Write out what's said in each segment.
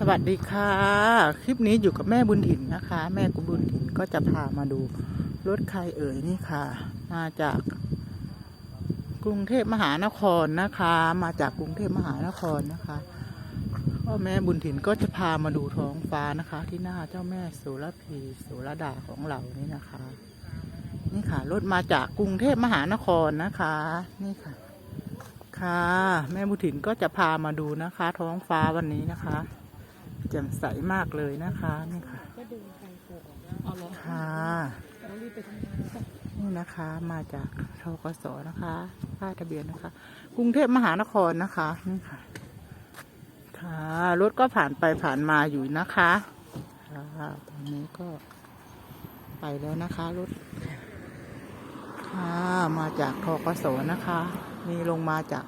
สวัสดีค่ะ คลิปนี้อยู่กับแม่บุญถิ่นนะคะ แม่กุบุญถิ่นก็จะพามาดูรถใครเอ่ยนี่ค่ะ มาจากกรุงเทพมหานครนะคะ มาจากกรุงเทพมหานครนะคะก็แม่บุญถิ่นก็จะพามาดูท้องฟ้านะคะ ที่หน้าเจ้าแม่สุรพีสุรดาของเรานี่นะคะ นี่ค่ะรถมาจากกรุงเทพมหานครนะคะ นี่ค่ะ ค่ะ แม่บุญถิ่นก็จะพามาดูนะคะ ท้องฟ้าวันนี้นะคะ แจ่มใสมากเลยนะคะนี่ค่ะก็ดูไปก่อนเอาเหรอค่ะเรารีบไปทำงานก่อนนี่นะคะมาจากทกสนะคะป้ายทะเบียนนะคะ กรุงเทพมหานครนะคะนี่ค่ะค่ะรถก็ผ่านไปผ่านมาอยู่นะคะค่ะตอนนี้ก็ไปแล้วนะคะรถค่ะมาจากทกสนะคะนี่ลงมาจาก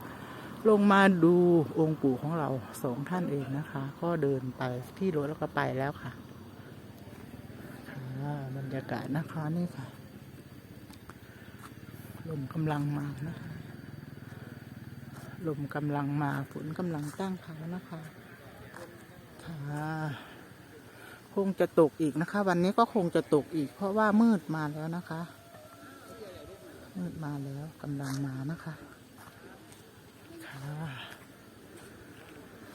ลงมาดูองค์ปู่ของเราสองท่านเองนะคะ ก็เดินไปที่รถแล้วก็ไปแล้วค่ะค่ะบรรยากาศนะคะนี่ค่ะลมกำลังมานะคะลมกำลังมาฝนกำลังตั้งเขานะคะค่ะคงจะตกอีกนะคะ วันนี้ก็คงจะตกอีก เพราะว่ามืดมาแล้วนะคะ มืดมาแล้วกำลังมานะคะค่ะ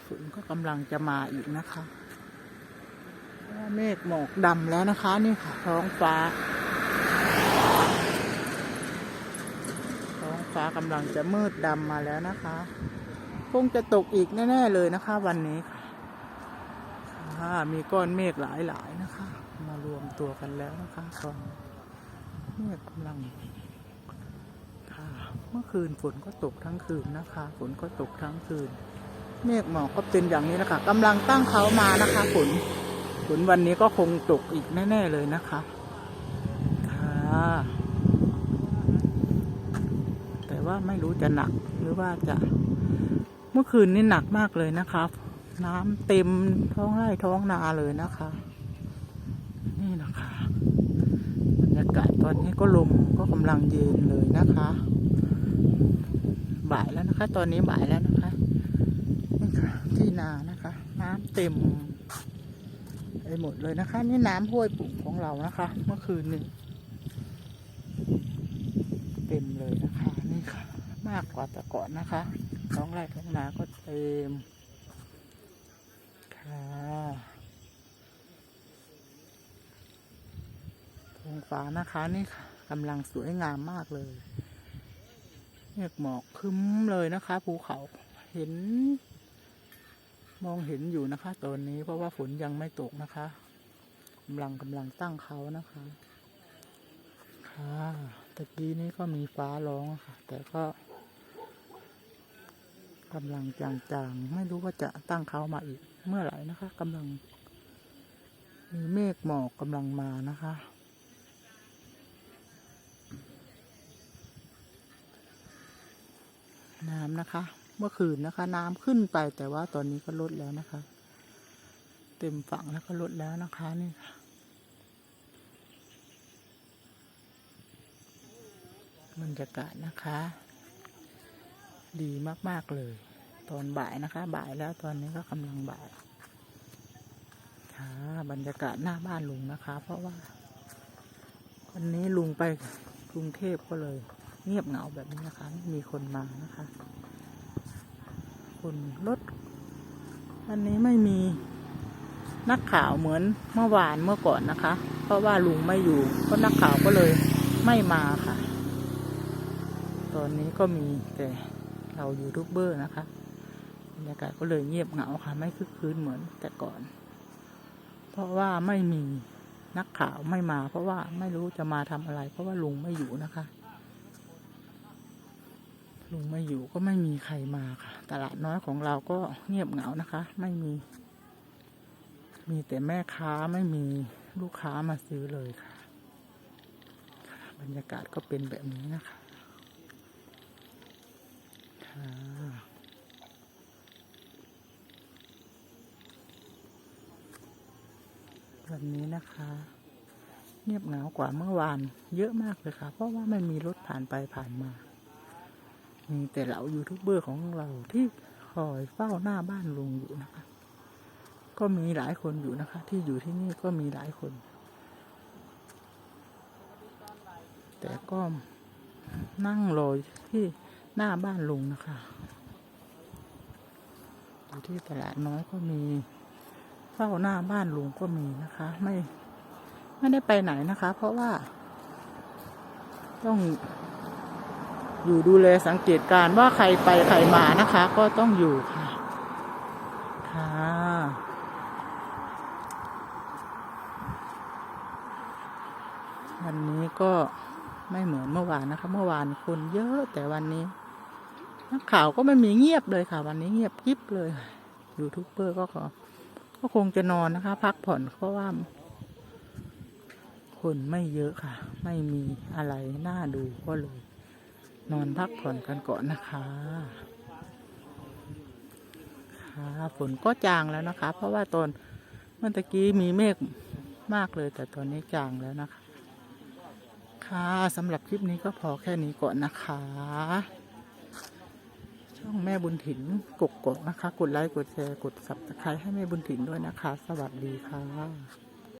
ฝนก็กำลังจะมาอีกนะคะเมฆหมอกดำแล้วนะคะ นี่ค่ะ ท้องฟ้า ท้องฟ้ากำลังจะมืดดำมาแล้วนะคะคงจะตกอีกแน่ๆเลยนะคะ วันนี้ค่ะมีก้อนเมฆหลายๆนะคะ มารวมตัวกันแล้วนะคะตอนเมฆกำลัง เมื่อคืนฝนก็ตกทั้งคืนนะคะ ฝนก็ตกทั้งคืน เมฆหมอกก็เป็นอย่างนี้นะคะกำลังตั้งเขามานะคะ ฝนฝนวันนี้ก็คงตกอีกแน่ ๆ เลยนะคะ ค่ะ แต่ว่าไม่รู้จะหนักหรือว่าจะเมื่อคืนนี่หนักมากเลยนะคะน้ำเต็มท้องไร่ท้องนาเลยนะคะ นี่นะคะบรรยากาศตอนนี้ก็ลมก็กำลังเย็นเลยนะคะ บ่ายแล้วนะคะ ตอนนี้บ่ายแล้วนะคะนี่ค่ะที่นานะคะ น้ำเต็มไปหมดเลยนะคะ นี่น้ำห้วยปุ่งของเรานะคะ เมื่อคืนนี้เต็มเลยนะคะนี่ค่ะ มากกว่าแต่ก่อนนะคะท้องไร่ท้องนาก็เต็มค่ะท้องฟ้านะคะนี่ค่ะกำลังสวยงามมากเลย เมฆหมอกคึ้มเลยนะคะภูเขาเห็น มองเห็นอยู่นะคะ ตอนนี้เพราะว่าฝนยังไม่ตกนะคะกำลังกำลังตั้งเขานะคะ ค่ะตะกี้นี้ก็มีฟ้าร้องค่ะ แต่ก็กำลังจางๆ ไม่รู้ว่าจะตั้งเขามาอีกเมื่อไหร่นะคะกำลัง มีเมฆหมอกกำลังมานะคะ นะคะ เมื่อคืนนะคะ น้ำขึ้นไปแต่ว่าตอนนี้ก็ลดแล้วนะคะ เต็มฝั่งแล้วก็ลดแล้วนะคะนี่ค่ะบรรยากาศนะคะ ดีมากๆเลย ตอนบ่ายนะคะ บ่ายแล้วตอนนี้ก็กำลังบ่ายค่ะบรรยากาศหน้าบ้านลุงนะคะ เพราะว่าวันนี้ลุงไปกรุงเทพก็เลย เงียบเหงาแบบนี้นะคะ มีคนมานะคะ คนรถวันนี้ไม่มีนักข่าวเหมือนเมื่อวานเมื่อก่อนนะคะ เพราะว่าลุงไม่อยู่ก็นักข่าวก็เลยไม่มาค่ะ ตอนนี้ก็มีแต่เรายูทูบเบอร์นะคะบรรยากาศก็เลยเงียบเหงาค่ะ ไม่คึกคืนเหมือนแต่ก่อน เพราะว่าไม่มีนักข่าวไม่มา เพราะว่าไม่รู้จะมาทำอะไร เพราะว่าลุงไม่อยู่นะคะ ลุงไม่อยู่ก็ไม่มีใครมาค่ะ ตลาดน้อยของเราก็เงียบเหงานะคะ ไม่มี มีแต่แม่ค้าไม่มีลูกค้ามาซื้อเลยค่ะ บรรยากาศก็เป็นแบบนี้นะคะวันนี้นะคะ เงียบเหงากว่าเมื่อวาน เยอะมากเลยค่ะ เพราะว่าไม่มีรถผ่านไปผ่านมา มีแต่เหล่ายูทูบเบอร์ของเราที่คอยเฝ้าหน้าบ้านลุงอยู่นะคะ ก็มีหลายคนอยู่นะคะ ที่อยู่ที่นี่ก็มีหลายคน แต่ก็นั่งรอที่หน้าบ้านลุงนะคะอยู่ที่ตลาดน้อยก็มีเฝ้าหน้าบ้านลุงก็มีนะคะ ไม่ไม่ได้ไปไหนนะคะ เพราะว่าต้อง อยู่ดูแลสังเกตการ์ว่าใครไปใครมานะคะ ก็ต้องอยู่ค่ะค่ะวันนี้ก็ไม่เหมือนเมื่อวานนะคะ เมื่อวานคนเยอะแต่วันนี้นักข่าวก็ไม่มีเงียบเลยค่ะ วันนี้เงียบกิบเลยยูทูบเบอร์ก็ขอก็คงจะนอนนะคะ พักผ่อนเพราะว่า คนไม่เยอะค่ะ ไม่มีอะไรน่าดูก็เลย นอนพักผ่อนกันก่อนนะคะค่ะฝนก็จางแล้วนะคะ เพราะว่าตอนเมื่อตะกี้มีเมฆมากเลย แต่ตอนนี้จางแล้วนะคะ ค่ะสำหรับคลิปนี้ก็พอแค่นี้ก่อนนะคะ ช่องแม่บุญถิ่นกกกนะคะ กดไลค์กดแชร์กดสับสไครให้แม่บุญถิ่นด้วยนะคะ สวัสดีค่ะ